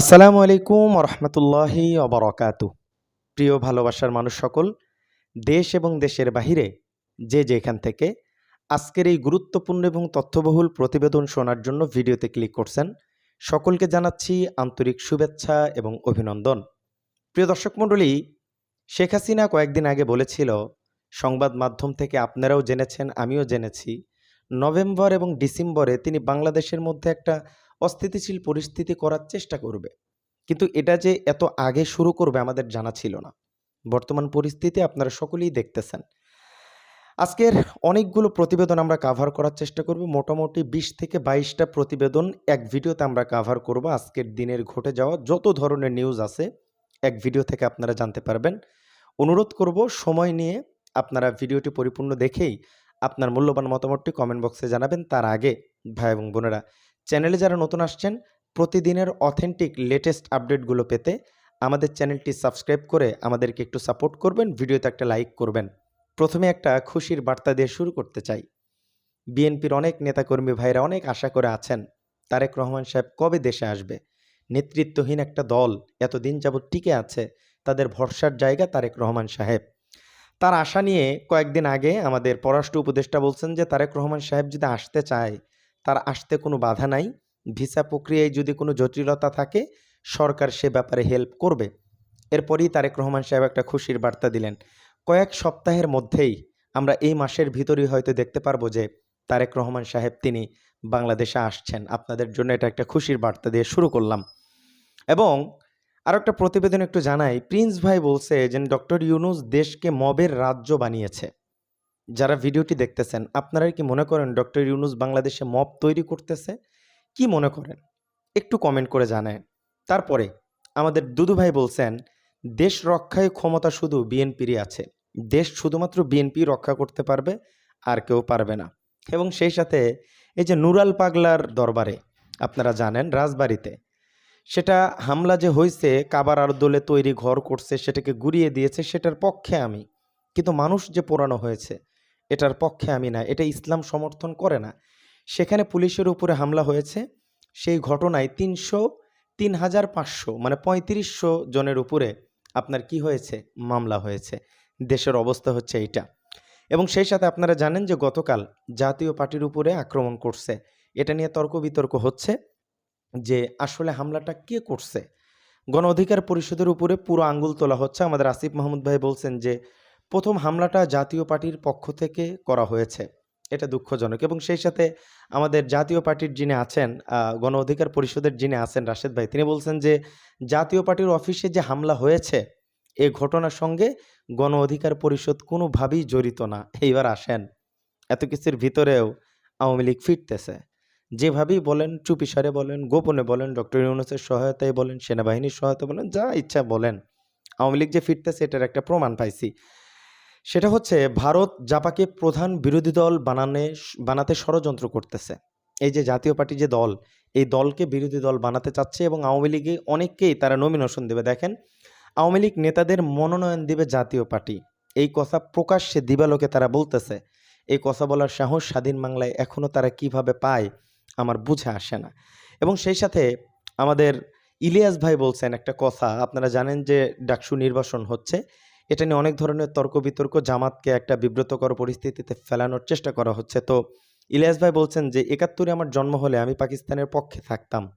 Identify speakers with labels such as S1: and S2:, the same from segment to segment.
S1: আসসালামু আলাইকুম রহমতুল্লাহি অবরকাতু প্রিয় ভালোবাসার মানুষ সকল, দেশ এবং দেশের বাহিরে যে যেখান থেকে আজকের এই গুরুত্বপূর্ণ এবং তথ্যবহুল প্রতিবেদন শোনার জন্য ভিডিওতে ক্লিক করছেন, সকলকে জানাচ্ছি আন্তরিক শুভেচ্ছা এবং অভিনন্দন। প্রিয় দর্শক মণ্ডলী, শেখ হাসিনা কয়েকদিন আগে বলেছিল, সংবাদ মাধ্যম থেকে আপনারাও জেনেছেন, আমিও জেনেছি, নভেম্বর এবং ডিসেম্বরে তিনি বাংলাদেশের মধ্যে একটা অস্থিতিশীল পরিস্থিতি করার চেষ্টা করবে। কিন্তু এটা যে এত আগে শুরু করবে আমাদের জানা ছিল না। বর্তমান পরিস্থিতি আপনারা সকলেই দেখতেছেন। আজকের অনেকগুলো প্রতিবেদন আমরা কাভার করার চেষ্টা করব। মোটামুটি বিশ থেকে বাইশটা প্রতিবেদন এক ভিডিওতে আমরা কাভার করব। আজকের দিনের ঘটে যাওয়া যত ধরনের নিউজ আছে, এক ভিডিও থেকে আপনারা জানতে পারবেন। অনুরোধ করব, সময় নিয়ে আপনারা ভিডিওটি পরিপূর্ণ দেখেই আপনার মূল্যবান মতামতটি কমেন্ট বক্সে জানাবেন। তার আগে ভাই এবং বোনেরা চ্যানেলে যারা নতুন আসছেন, প্রতিদিনের অথেন্টিক লেটেস্ট আপডেটগুলো পেতে আমাদের চ্যানেলটি সাবস্ক্রাইব করে আমাদেরকে একটু সাপোর্ট করবেন, ভিডিওতে একটা লাইক করবেন। প্রথমে একটা খুশির বার্তা দিয়ে শুরু করতে চাই। বিএনপির অনেক নেতাকর্মী ভাইরা অনেক আশা করে আছেন, তারেক রহমান সাহেব কবে দেশে আসবে? নেতৃত্বহীন একটা দল এতদিন যাবৎ টিকে আছে, তাদের ভরসার জায়গা তারেক রহমান সাহেব। তার আশা নিয়ে কয়েকদিন আগে আমাদের পররাষ্ট্র উপদেষ্টা বলছেন যে, তারেক রহমান সাহেব যদি আসতে চায় তার আসতে কোনো বাধা নাই। ভিসা প্রক্রিয়ায় যদি কোনো জটিলতা থাকে, সরকার সে ব্যাপারে হেল্প করবে। এরপরই তারেক রহমান সাহেব একটা খুশির বার্তা দিলেন। কয়েক সপ্তাহের মধ্যেই আমরা এই মাসের ভিতরেই হয়তো দেখতে পারব যে তারেক রহমান সাহেব তিনি বাংলাদেশে আসছেন। আপনাদের জন্য এটা একটা খুশির বার্তা দিয়ে শুরু করলাম। এবং আরও একটা প্রতিবেদন একটু জানাই। প্রিন্স ভাই বলছে যে, ডক্টর ইউনুস দেশকে মবের রাজ্য বানিয়েছে। যারা ভিডিওটি দেখতেছেন, আপনারা কি মনে করেন ডক্টর ইউনুস বাংলাদেশে মব তৈরি করতেছে? কি মনে করেন? একটু কমেন্ট করে জানায় তারপরে আমাদের দুদু ভাই বলছেন, দেশ রক্ষায় ক্ষমতা শুধু বিএনপিরই আছে। দেশ শুধুমাত্র বিএনপি রক্ষা করতে পারবে আর কেউ পারবে না। এবং সেই সাথে এই যে নুরাল পাগলার দরবারে আপনারা জানেন রাজবাড়িতে, সেটা হামলা যে হয়েছে কাবার আর দোলে তৈরি ঘর করছে, সেটাকে গুড়িয়ে দিয়েছে, সেটার পক্ষে আমি। কিন্তু মানুষ যে পোড়ানো হয়েছে এটার পক্ষে আমি না, এটা ইসলাম সমর্থন করে না। সেখানে পুলিশের উপরে হামলা হয়েছে। সেই ঘটনায় তিনশো, তিন হাজার পাঁচশো মানে পঁয়ত্রিশশো জনের উপরে আপনার কি হয়েছে? মামলা হয়েছে। দেশের অবস্থা হচ্ছে এইটা। এবং সেই সাথে আপনারা জানেন যে গতকাল জাতীয় পার্টির উপরে আক্রমণ করছে। এটা নিয়ে তর্ক বিতর্ক হচ্ছে যে আসলে হামলাটা কে করছে? গণ অধিকার পরিষদের উপরে পুরো আঙ্গুল তোলা হচ্ছে। আমাদের আসিফ মাহমুদ ভাই বলছেন যে প্রথম হামলাটা জাতীয় পার্টির পক্ষ থেকে করা হয়েছে। এটা দুঃখজনক এবং সেই সাথে আমাদের জাতীয় পার্টির যিনি আছেন গণ অধিকার পরিষদের যিনি আছেন রাশেদ ভাই, তিনি বলছেন যে জাতীয় পার্টির অফিসে যে হামলা হয়েছে, এ ঘটনার সঙ্গে গণ অধিকার পরিষদ কোনোভাবেই জড়িত না। এইবার আসেন, এত কিছুর ভিতরেও আওয়ামী লীগ ফিরতেছে। যেভাবেই বলেন চুপিসারে বলেন, গোপনে বলেন, ডক্টর ইউনুসের সহায়তায় বলেন, সেনাবাহিনীর সহায়তা বলেন, যা ইচ্ছা বলেন, আওয়ামী লীগ যে ফিরতেছে, এটার একটা প্রমাণ পাইছি। সেটা হচ্ছে ভারত জাপাকে প্রধান বিরোধী দল বানানে, বানাতে ষড়যন্ত্র করতেছে। এই যে জাতীয় পার্টি যে দল, এই দলকে বিরোধী দল বানাতে চাচ্ছে এবং আওয়ামী লীগে অনেককেই তারা নমিনেশন দেবে। দেখেন, আওয়ামী লীগ নেতাদের মনোনয়ন দিবে জাতীয় পার্টি। এই কথা প্রকাশ্যে দিবালোকে তারা বলতেছে। এই কথা বলার সাহস স্বাধীন বাংলায় এখনও তারা কীভাবে পায় আমার বুঝে আসে না। এবং সেই সাথে আমাদের ইলিয়াস ভাই বলছেন একটা কথা, আপনারা জানেন যে ডাকসু নির্বাচন হচ্ছে। এটা নিয়ে অনেক ধরনের তর্ক বিতর্ক জামাতকে একটা বিব্রতকর পরিস্থিতিতে ফেলানোর চেষ্টা করা হচ্ছে। তো ইলিয়াস ভাই বলছেন যে, একাত্তরে আমার জন্ম হলে আমি পাকিস্তানের পক্ষে থাকতাম।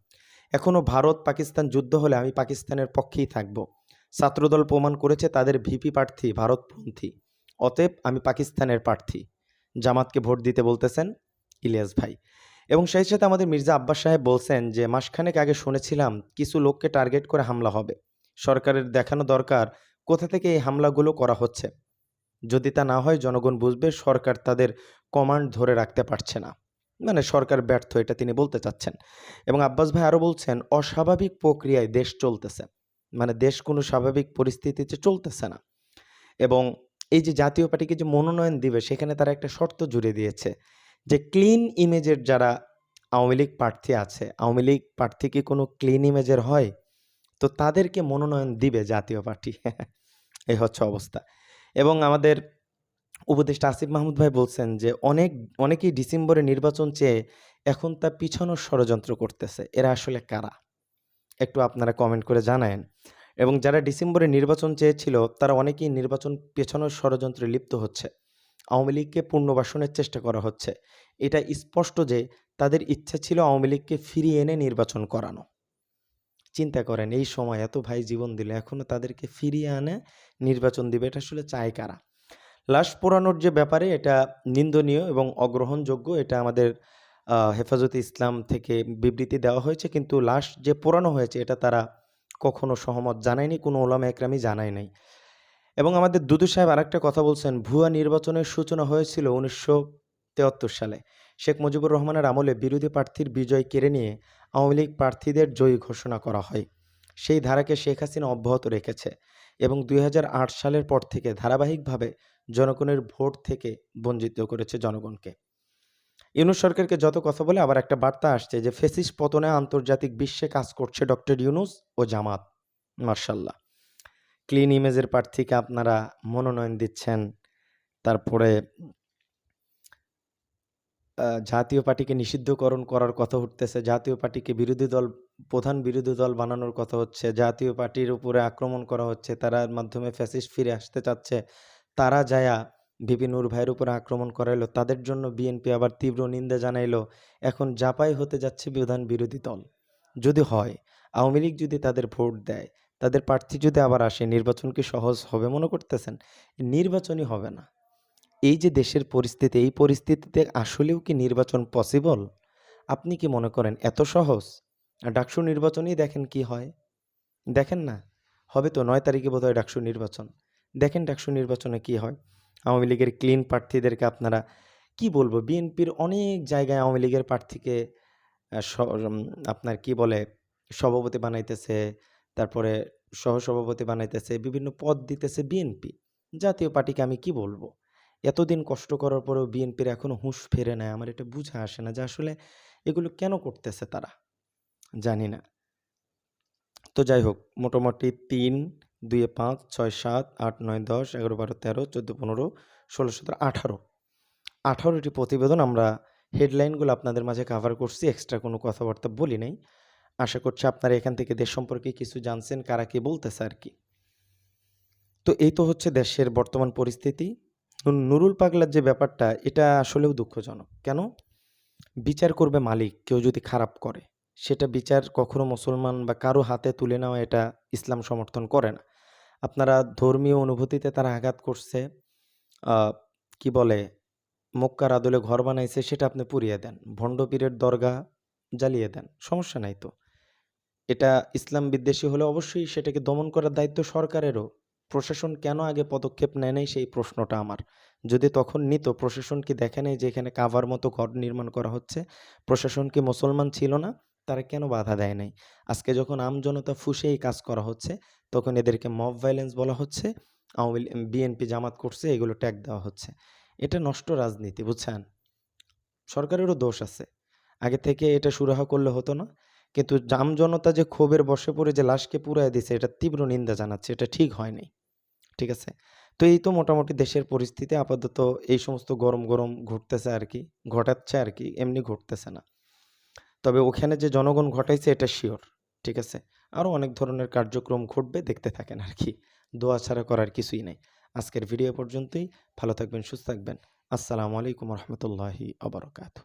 S1: এখনও ভারত পাকিস্তান যুদ্ধ হলে আমি পাকিস্তানের পক্ষেই থাকব। ছাত্রদল প্রমাণ করেছে তাদের ভিপি প্রার্থী ভারতপন্থী অতএব আমি পাকিস্তানের প্রার্থী। জামাতকে ভোট দিতে বলতেছেন ইলিয়াস ভাই। এবং সেই সাথে আমাদের মির্জা আব্বাস সাহেব বলছেন যে, মাসখানেক আগে শুনেছিলাম কিছু লোককে টার্গেট করে হামলা হবে। সরকারের দেখানো দরকার কোথা থেকে এই হামলাগুলো করা হচ্ছে? যদি তা না হয়, জনগণ বুঝবে সরকার তাদের কমান্ড ধরে রাখতে পারছে না। মানে সরকার ব্যর্থ, এটা তিনি বলতে চাচ্ছেন। এবং আব্বাস ভাই আরও বলছেন, অস্বাভাবিক প্রক্রিয়ায় দেশ চলতেছে। মানে দেশ কোনো স্বাভাবিক পরিস্থিতিতে চলতেছে না। এবং এই যে জাতীয় পার্টিকে যে মনোনয়ন দিবে, সেখানে তারা একটা শর্ত জুড়ে দিয়েছে যে ক্লিন ইমেজের যারা আওয়ামী লীগ প্রার্থী আছে, আওয়ামী লীগ প্রার্থী কি কোনো ক্লিন ইমেজের হয়? তো তাদেরকে মনোনয়ন দিবে জাতীয় পার্টি। এই হচ্ছে অবস্থা। এবং আমাদের উপদেষ্টা আসিফ মাহমুদ ভাই বলছেন যে, অনেক, অনেকেই ডিসেম্বরে নির্বাচন চেয়ে এখন তা পিছানোর ষড়যন্ত্র করতেছে। এরা আসলে কারা? একটু আপনারা কমেন্ট করে জানায়েন। এবং যারা ডিসেম্বরে নির্বাচন চেয়েছিল, তারা অনেকেই নির্বাচন পেছানোর ষড়যন্ত্রে লিপ্ত হচ্ছে। আওয়ামী লীগকে পুনর্বাসনের চেষ্টা করা হচ্ছে। এটা স্পষ্ট যে, তাদের ইচ্ছে ছিল আওয়ামী লীগকে ফিরিয়ে এনে নির্বাচন করানো। চিন্তা করেন, এই সময় এত ভাই জীবন দিলে এখনও তাদেরকে ফিরিয়ে আনে, নির্বাচন দিবে। এটা আসলে চায় কারা? লাশ পোড়ানোর যে ব্যাপারে এটা নিন্দনীয় এবং অগ্রহণযোগ্য, এটা আমাদের হেফাজতে ইসলাম থেকে বিবৃতি দেওয়া হয়েছে। কিন্তু লাশ যে পোড়ানো হয়েছে, এটা তারা কখনো সহমত জানায়নি, কোনো ওলামা একরামই জানায় নাই। এবং আমাদের দুদু সাহেব আরেকটা কথা বলছেন, ভুয়া নির্বাচনের সূচনা হয়েছিল উনিশশো সালে। শেখ মুজিবুর রহমানের আমলে বিরোধী প্রার্থীর বিজয় কেড়ে নিয়ে আওয়ামী লীগ প্রার্থীদের জয়ী ঘোষণা করা হয়। সেই ধারাকে শেখ হাসিনা অব্যাহত রেখেছে এবং দুই হাজার আট সালের পর থেকে ধারাবাহিকভাবে জনগণের ভোট থেকে বঞ্চিত করেছে জনগণকে। ইউনুস সরকারকে যত কথা বলে আবার একটা বার্তা আসছে যে ফেসিস পতনে আন্তর্জাতিক বিশ্বে কাজ করছে ডক্টর ইউনুস ও জামাত। মার্শাল্লাহ। ক্লিন ইমেজের প্রার্থীকে আপনারা মনোনয়ন দিচ্ছেন। তারপরে জাতীয় পার্টিকে নিষিদ্ধকরণ করার কথা উঠতেছে। জাতীয় পার্টিকে বিরোধী দল, প্রধান বিরোধী দল বানানোর কথা হচ্ছে। জাতীয় পার্টির উপরে আক্রমণ করা হচ্ছে। তারা মাধ্যমে ফ্যাসিস্ট ফিরে আসতে চাচ্ছে। তারা যায়া ভিপি নূর ভাইয়ের উপরে আক্রমণ করাইলো। তাদের জন্য বিএনপি আবার তীব্র নিন্দা জানাইলো। এখন জাপাই হতে যাচ্ছে প্রধান বিরোধী দল। যদি হয়, আওয়ামী লীগ যদি তাদের ভোট দেয়, তাদের প্রার্থী যদি আবার আসে, নির্বাচন কি সহজ হবে মনে করতেছেন? নির্বাচনই হবে না। এই যে দেশের পরিস্থিতি, এই পরিস্থিতিতে আসলেও কি নির্বাচন পসিবল আপনি কি মনে করেন এত সহজ? ডাকসু নির্বাচনই দেখেন কি হয়। দেখেন না? হবে তো নয় তারিখে বোধহয় ডাকসু নির্বাচন। দেখেন ডাকসু নির্বাচনে কি হয়। আওয়ামী লীগের ক্লিন প্রার্থীদেরকে আপনারা কি বলব? বিএনপির অনেক জায়গায় আওয়ামী লীগের প্রার্থীকে আপনার কি বলে, সভাপতি বানাইতেছে, তারপরে সহসভাপতি বানাইতেছে, বিভিন্ন পদ দিতেছে বিএনপি। জাতীয় পার্টিকে আমি কি বলব? এতদিন কষ্ট করার পরেও বিএনপির এখনও হুঁশ ফেরে নেয় আমার এটা বুঝে আসে না যে আসলে এগুলো কেন করতেছে তারা? জানি না। তো যাই হোক, মোটামুটি তিন, দুয়ে পাঁচ, ছয়, সাত, আট, নয়, দশ, এগারো, বারো, তেরো, চোদ্দ, পনেরো, ষোলো, সতেরো, আঠারো। আঠারোটি প্রতিবেদন আমরা হেডলাইনগুলো আপনাদের মাঝে কাভার করছি এক্সট্রা কোনো কথাবার্তা বলি নাই। আশা করছি আপনারা এখান থেকে দেশ সম্পর্কে কিছু জানছেন, কারা কি বলতেছে আর কি। তো এই তো হচ্ছে দেশের বর্তমান পরিস্থিতি। নুরুল পাগলার যে ব্যাপারটা, এটা আসলেও দুঃখজনক। কেন? বিচার করবে মালিক, কেউ যদি খারাপ করে। সেটা বিচার কখনো মুসলমান বা কারও হাতে তুলে নেওয়া এটা ইসলাম সমর্থন করে না। আপনারা ধর্মীয় অনুভূতিতে তারা আঘাত করছে কি বলে, মক্কার আদলে ঘর বানাইছে, সেটা আপনি পুড়িয়ে দেন। ভণ্ডপীরের দরগা জ্বালিয়ে দেন, সমস্যা নাই তো। এটা ইসলাম বিদ্বেষী হলে অবশ্যই সেটাকে দমন করার দায়িত্ব সরকারেরও। প্রশাসন কেন আগে পদক্ষেপ নেয় নাই সেই প্রশ্নটা আমার। যদি তখন নিত, প্রশাসন কি দেখে নেই যে এখানে কাভার মতো ঘর নির্মাণ করা হচ্ছে? প্রশাসন কি মুসলমান ছিল না? তারা কেন বাধা দেয় নাই? আজকে যখন আমজনতা ফুসে এই কাজ করা হচ্ছে, তখন এদেরকে মব ভাইলেন্স বলা হচ্ছে, আওয়ামী বিএনপি জামাত করছে, এগুলো ট্যাগ দেওয়া হচ্ছে। এটা নষ্ট রাজনীতি, বুঝছেন? সরকারেরও দোষ আছে। আগে থেকে এটা সুরাহা করলে হতো না। কিন্তু জাম জনতা যে ক্ষোভের বসে পড়ে যে লাশকে পুরাই দিছে, এটা তীব্র নিন্দা জানাচ্ছে, এটা ঠিক হয়নি ঠিক আছে? তো এই তো মোটামুটি দেশের পরিস্থিতি আপাতত এই সমস্ত গরম গরম ঘটতেছে আর কি, ঘটাচ্ছে আর কি, এমনি ঘটতেছে না। তবে ওখানে যে জনগণ ঘটাইছে এটা শিওর ঠিক আছে? আরও অনেক ধরনের কার্যক্রম ঘটবে, দেখতে থাকেন আর কি। দোয়া ছাড়া করার কিছুই নেই। আজকের ভিডিও পর্যন্তই। ভালো থাকবেন, সুস্থ থাকবেন। আসসালামু আলাইকুম রহমতুল্লাহি আবরকাত